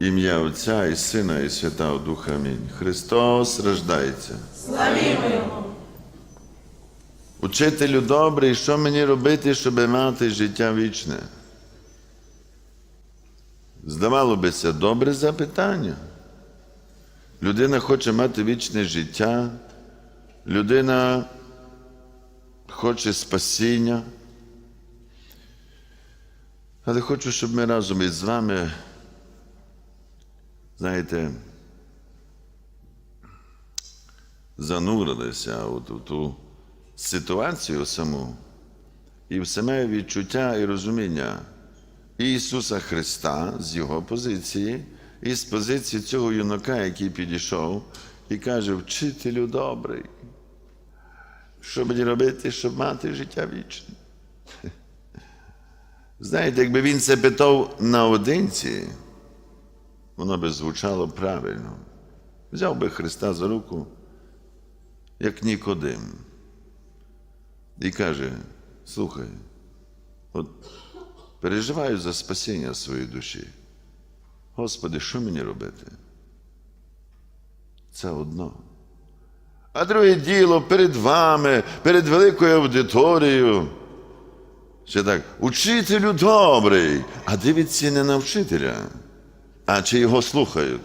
Ім'я Отця і Сина, і Святого Духа. Амінь. Христос рождається. Славімо Його! Учителю добрий, що мені робити, щоб мати життя вічне? Здавало би це добре запитання. Людина хоче мати вічне життя, людина хоче спасіння. Але хочу, щоб ми разом із вами, знаєте, занурилися от у ту ситуацію саму і в саме відчуття і розуміння Ісуса Христа з Його позиції, і з позиції цього юнака, який підійшов і каже: Вчителю добрий, що мені робити, щоб мати життя вічне? Знаєте, якби він це питав наодинці, воно би звучало правильно. Взяв би Христа за руку, як Нікодим. І каже: слухай, от переживаю за спасіння своєї душі. Господи, що мені робити? Це одно. А друге діло перед вами, перед великою аудиторією. Ще так, учителю добрий, а дивиться не на вчителя, а чи його слухають.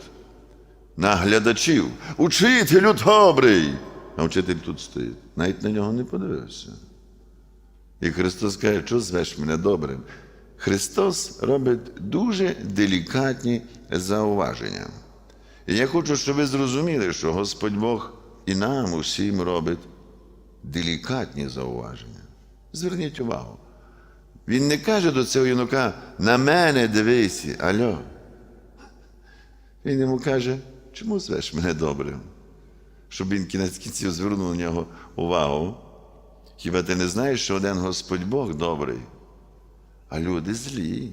На глядачів. Учителю добрий. А вчитель тут стоїть. Навіть на нього не подивився. І Христос каже, що звеш мене добрим. Христос робить дуже делікатні зауваження. І я хочу, щоб ви зрозуміли, що Господь Бог і нам усім робить делікатні зауваження. Зверніть увагу. Він не каже до цього юнака, на мене дивися, альо. Він йому каже, чому звеш мене добрим? Щоб він кінець кінців звернув на нього увагу. Хіба ти не знаєш, що один Господь Бог добрий, а люди злі.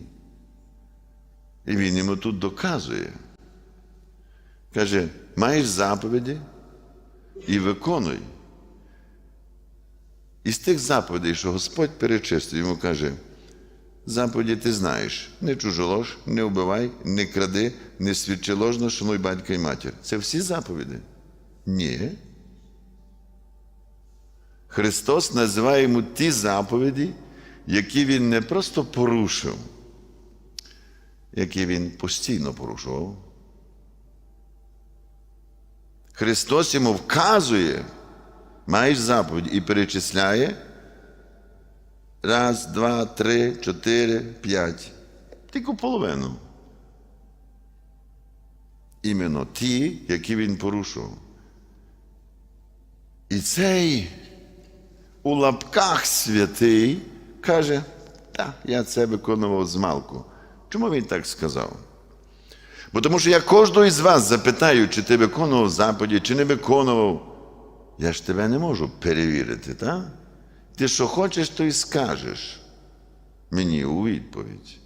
І він йому тут доказує. Каже, маєш заповіді і виконуй. Із тих заповідей, що Господь перечислив, йому каже, заповіді ти знаєш, не чужолож, не вбивай, не кради, не свідчи ложно, шануй батька і матір. Це всі заповіді? Ні. Христос називає йому ті заповіді, які він не просто порушив, які він постійно порушував. Христос йому вказує, маєш заповідь і перечисляє. Раз, два, три, чотири, п'ять. Тільки половину. Іменно ті, які він порушував. І цей у лапках святий каже, так, я це виконував з малку. Чому він так сказав? Бо тому що я кожного із вас запитаю, чи ти виконував заповіді, чи не виконував. Я ж тебе не можу перевірити, так? Ти що хочеш, то й скажеш мені у відповідь.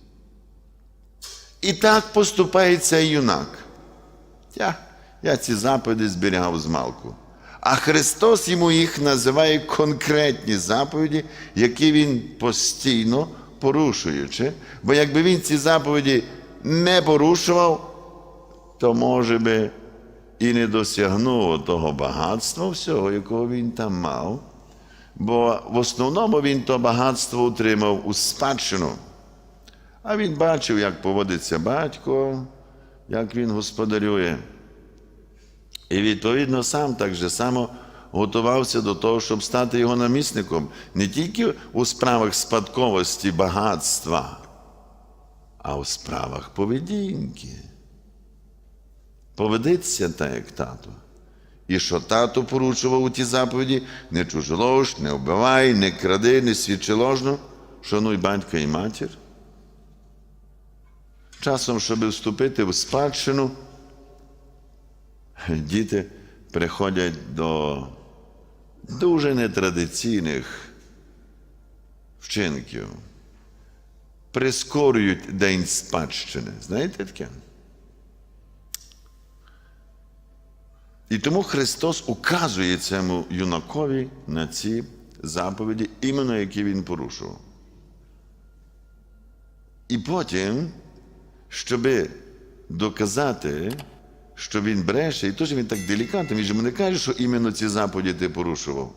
І так поступає цей юнак. Я, я ці заповіді зберігав з малку. А Христос йому їх називає конкретні заповіді, які він постійно порушуючи. Бо якби він ці заповіді не порушував, то, може би, і не досягнув того багатства всього, якого він там мав. Бо в основному він то багатство отримав у спадщину. А він бачив, як поводиться батько, як він господарює. І відповідно сам так же само готувався до того, щоб стати його намісником не тільки у справах спадковості багатства, а у справах поведінки. Поведиться так, як тато. І що тато порушував у ті заповіді, не чужолож, не вбивай, не кради, не свідчи ложно, шануй батька і матір. Часом, щоб вступити в спадщину, діти приходять до дуже нетрадиційних вчинків, прискорюють День спадщини. Знаєте таке? І тому Христос указує цьому юнакові на ці заповіді, іменно які він порушував. І потім, щоби доказати, що він бреше, і теж він так делікатно, він же не каже, що іменно ці заповіді ти порушував.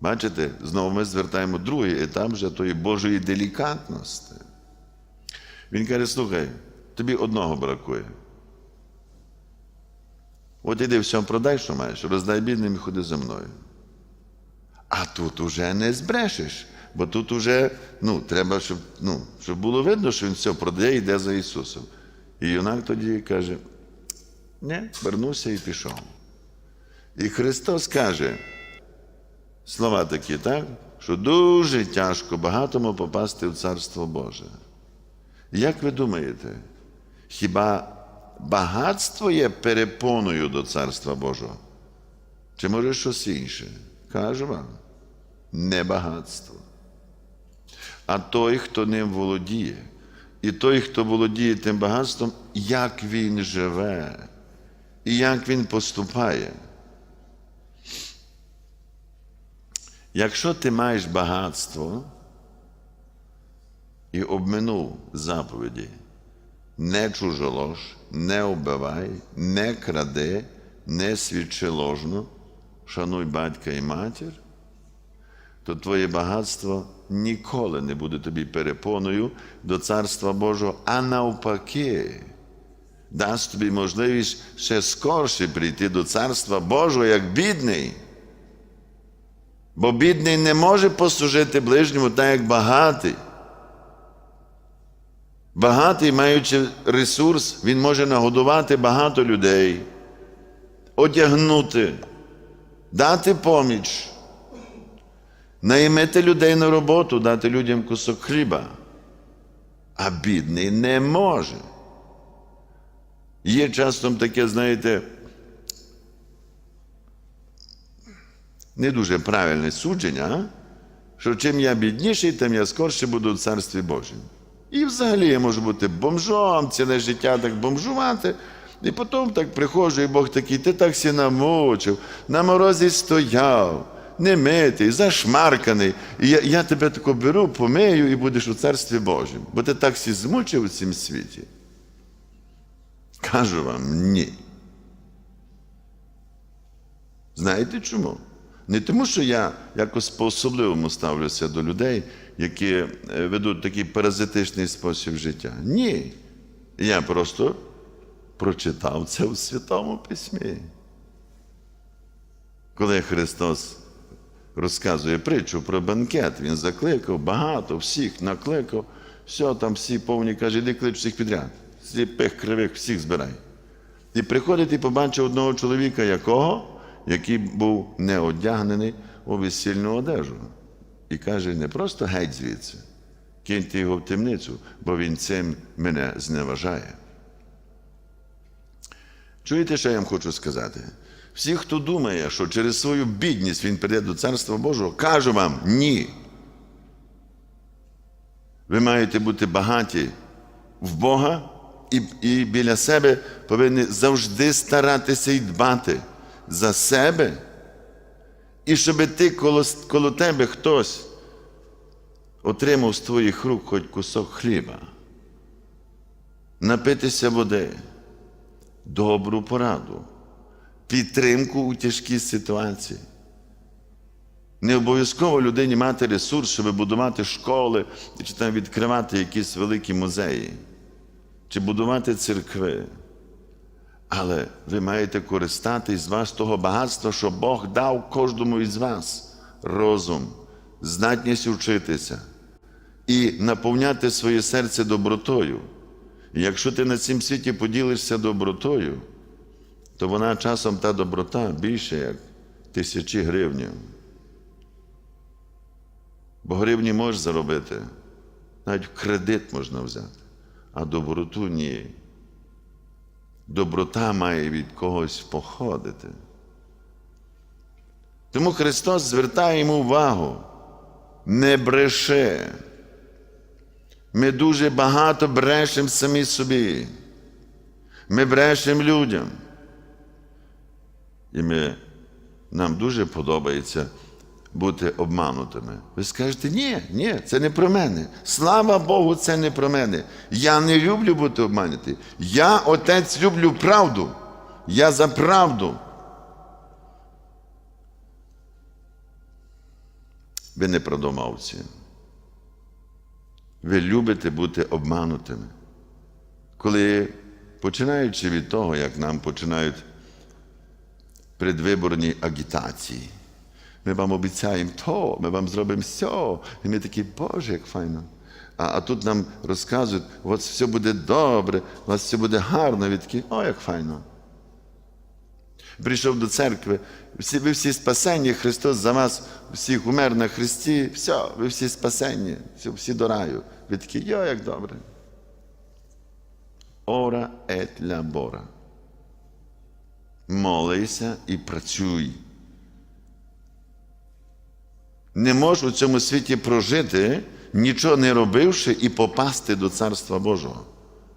Бачите, знову ми звертаємо другий етап вже тої Божої делікатності. Він каже: слухай, тобі одного бракує. От іди все продай, що маєш, роздай бідним і ходи за мною. А тут уже не збрешеш, бо тут уже ну, треба, щоб, ну, щоб було видно, що він все продає і йде за Ісусом. І юнак тоді каже: ні, вернувся і пішов. І Христос каже, слова такі, так? Що дуже тяжко багатому попасти в Царство Боже. Як ви думаєте, хіба багатство є перепоною до Царства Божого? Чи може щось інше? Кажу вам, не багатство. А той, хто ним володіє, і той, хто володіє тим багатством, як він живе, і як він поступає. Якщо ти маєш багатство і обминув заповіді, не чужолож, не убивай, не кради, не свідчи ложно, шануй батька і матір, то твоє багатство ніколи не буде тобі перепоною до Царства Божого, а навпаки, дасть тобі можливість ще скорше прийти до Царства Божого як бідний. Бо бідний не може послужити ближньому так, як багатий. Багатий, маючи ресурс, він може нагодувати багато людей, одягнути, дати поміч, наймити людей на роботу, дати людям кусок хліба. А бідний не може. Є часом таке, знаєте, не дуже правильне судження, що чим я бідніший, тим я скорше буду в Царстві Божому. І взагалі я можу бути бомжом, ціле життя так бомжувати. І потім так приходжу, і Бог такий, ти так сі намучив, на морозі стояв, немитий, зашмарканий. І я, я тебе тако беру, помию і будеш у Царстві Божому. Бо ти так сі змучив у цім світі. Кажу вам, ні. Знаєте чому? Не тому, що я якось по-особливому ставлюся до людей, які е, ведуть такий паразитичний спосіб життя. Ні. Я просто прочитав це у Святому Письмі. Коли Христос розказує притчу про банкет, Він закликав багато, всіх накликав, все, там всі повні, каже, іди клич всіх підряд, сліпих, кривих, всіх збирай. І приходить і побачив одного чоловіка, якого? який був не одягнений у весільну одежу. І каже, не просто геть звідси, киньте його в темницю, бо він цим мене зневажає. Чуєте, що я вам хочу сказати? Всі, хто думає, що через свою бідність він прийде до Царства Божого, кажу вам ні. Ви маєте бути багаті в Бога і, і біля себе повинні завжди старатися і дбати за себе, і щоб ти коло, коло тебе хтось отримав з твоїх рук хоч кусок хліба, напитися води, добру пораду, підтримку у тяжкій ситуації. Не обов'язково людині мати ресурс, щоб будувати школи, чи там відкривати якісь великі музеї, чи будувати церкви. Але ви маєте користатись з вас того багатства, що Бог дав кожному із вас розум, здатність вчитися і наповняти своє серце добротою. І якщо ти на цім світі поділишся добротою, то вона часом та доброта більше, як тисячі гривнів. Бо гривні можеш заробити, навіть кредит можна взяти, а доброту ні. Доброта має від когось походити. Тому Христос звертає йому увагу, не бреше. Ми дуже багато брешемо самі собі. Ми брешемо людям. І ми, нам дуже подобається бути обманутими. Ви скажете, ні, ні, це не про мене. Слава Богу, це не про мене. Я не люблю бути обманутий. Я, отець, люблю правду. Я за правду. Ви не правдомовці. Ви любите бути обманутими. Коли, починаючи від того, як нам починають предвиборні агітації, ми вам обіцяємо то, ми вам зробимо все. І ми такі, Боже, як файно. А, а тут нам розказують, от все буде добре, у вас все буде гарно. Ви такі, о, як файно. Прийшов до церкви, всі, ви всі спасені, Христос за вас всіх умер на Христі, все, ви всі спасені, всі, всі до раю. Ви такі, йо, як добре. Ора ет лабора. Молися і працюй. Не можеш у цьому світі прожити, нічого не робивши і попасти до Царства Божого.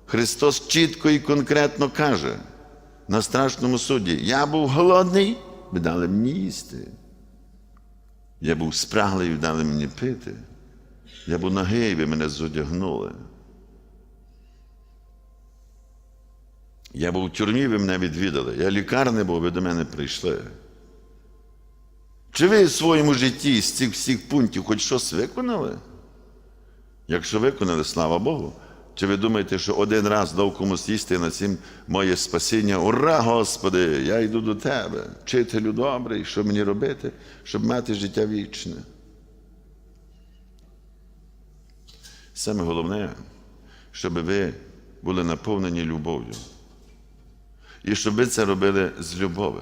Христос чітко і конкретно каже на страшному суді: Я був голодний, ви дали мені їсти. Я був спраглий, ви дали мені пити. Я був нагий, ви мене зодягнули. Я був у тюрмі, ви мене відвідали. Я лікарний був, ви до мене прийшли. Чи ви в своєму житті з цих всіх пунктів хоч щось виконали? Якщо виконали, слава Богу. Чи ви думаєте, що один раз дав комусь їсти на цім моє спасіння? Ура, Господи! Я йду до Тебе, вчителю добрий, що мені робити, щоб мати життя вічне? Саме головне, щоб ви були наповнені любов'ю. І щоб ви це робили з любові.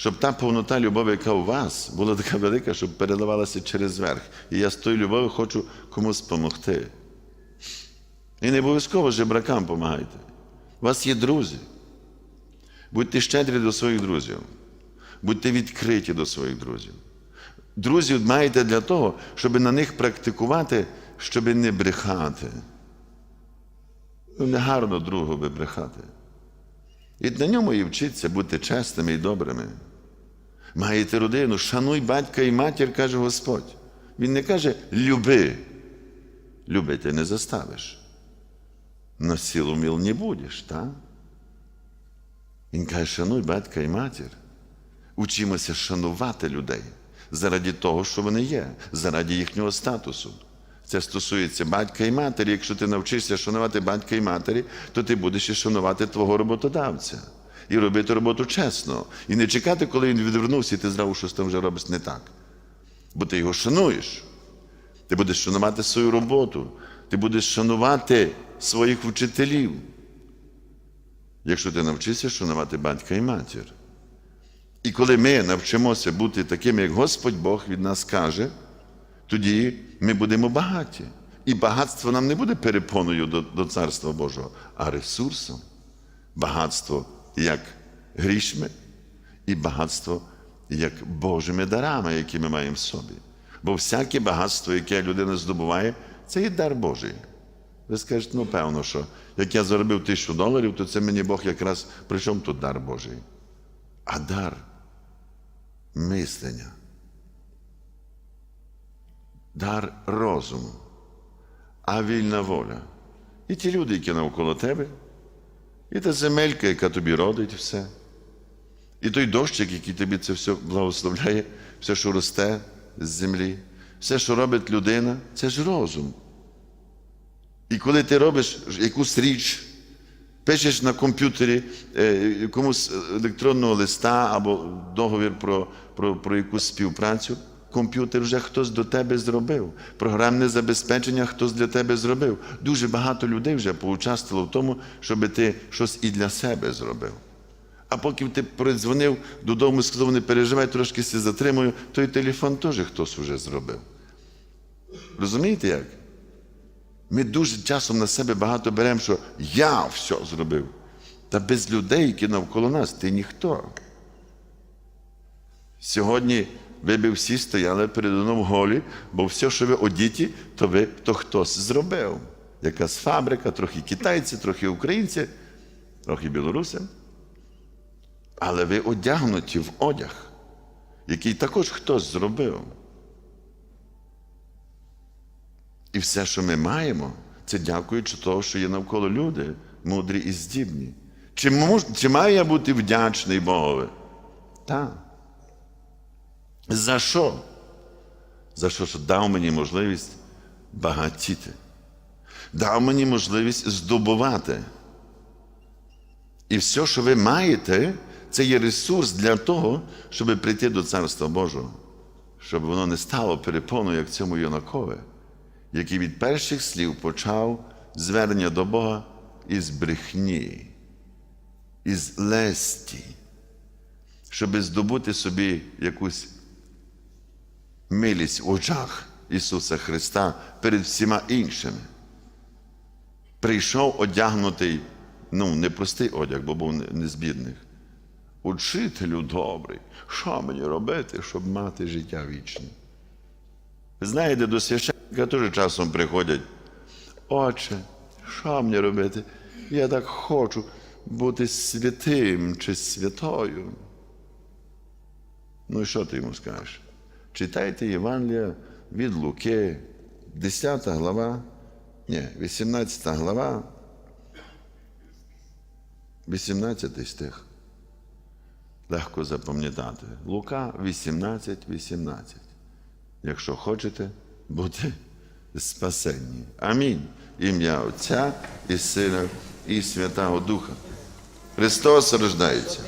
Щоб та повнота любові, яка у вас, була така велика, щоб переливалася через верх. І я з тою любов'ю хочу комусь допомогти. І не обов'язково жебракам допомагайте. У вас є друзі. Будьте щедрі до своїх друзів. Будьте відкриті до своїх друзів. Друзів маєте для того, щоб на них практикувати, щоб не брехати. Ну, не гарно другові брехати. І на ньому і вчиться бути чесними і добрими. Маєте родину, шануй батька і матір, каже Господь. Він не каже люби. Любити не заставиш. На силу міл не будеш, так? Він каже, шануй батька і матір. Учимося шанувати людей заради того, що вони є, заради їхнього статусу. Це стосується батька і матері. Якщо ти навчишся шанувати батька і матері, то ти будеш і шанувати твого роботодавця. І робити роботу чесно. І не чекати, коли він відвернувся, і ти зразу щось там вже робиш не так. Бо ти його шануєш. Ти будеш шанувати свою роботу, ти будеш шанувати своїх вчителів. Якщо ти навчишся шанувати батька і матір. І коли ми навчимося бути такими, як Господь Бог від нас каже, тоді ми будемо багаті. І багатство нам не буде перепоною до, до Царства Божого, а ресурсом. Багатство як грішми, і багатство як Божими дарами, які ми маємо в собі. Бо всяке багатство, яке людина здобуває, це є дар Божий. Ви скажете, ну певно, що як я заробив тисячу доларів, то це мені Бог якраз при чому тут дар Божий? А дар мислення. Дар розуму, а вільна воля. І ті люди, які навколо тебе, і та земелька, яка тобі родить все. І той дощик, який тобі це все благословляє, все, що росте з землі, все, що робить людина, це ж розум. І коли ти робиш якусь річ, пишеш на комп'ютері е, комусь електронного листа або договір про, про, про якусь співпрацю, комп'ютер вже хтось до тебе зробив. Програмне забезпечення хтось для тебе зробив. Дуже багато людей вже поучаствувало в тому, щоб ти щось і для себе зробив. А поки ти передзвонив додому, сказав, не переживай, трошки се затримую, той телефон теж хтось вже зробив. Розумієте як? Ми дуже часом на себе багато беремо, що я все зробив. Та без людей, які навколо нас, ти ніхто. Сьогодні ви б всі стояли перед в голі, бо все, що ви одіті, то ви то хтось зробив. Якась фабрика, трохи китайці, трохи українці, трохи білоруси. Але ви одягнуті в одяг, який також хтось зробив. І все, що ми маємо, це дякуючи того, що є навколо люди, мудрі і здібні. Чи, мож, чи маю я бути вдячний Богові? Так. За що? За що, що дав мені можливість багатіти, дав мені можливість здобувати. І все, що ви маєте, це є ресурс для того, щоб прийти до Царства Божого, щоб воно не стало перепоною, як цьому юнакові, який від перших слів почав звернення до Бога із брехні, із лесті, щоб здобути собі якусь милість в очах Ісуса Христа перед всіма іншими. Прийшов одягнутий, ну, не простий одяг, бо був не- з. Учителю добрий, що мені робити, щоб мати життя вічне? Знаєте, до священника теж часом приходять. Отче, що мені робити? Я так хочу бути святим чи святою. Ну і що ти йому скажеш? Читайте Євангелія від Луки, 10 глава, ні, 18 глава, 18 стих. Легко запам'ятати. Лука 18, 18. Якщо хочете бути спасенні. Амінь. Ім'я Отця і Сина і Святого Духа. Христос рождається.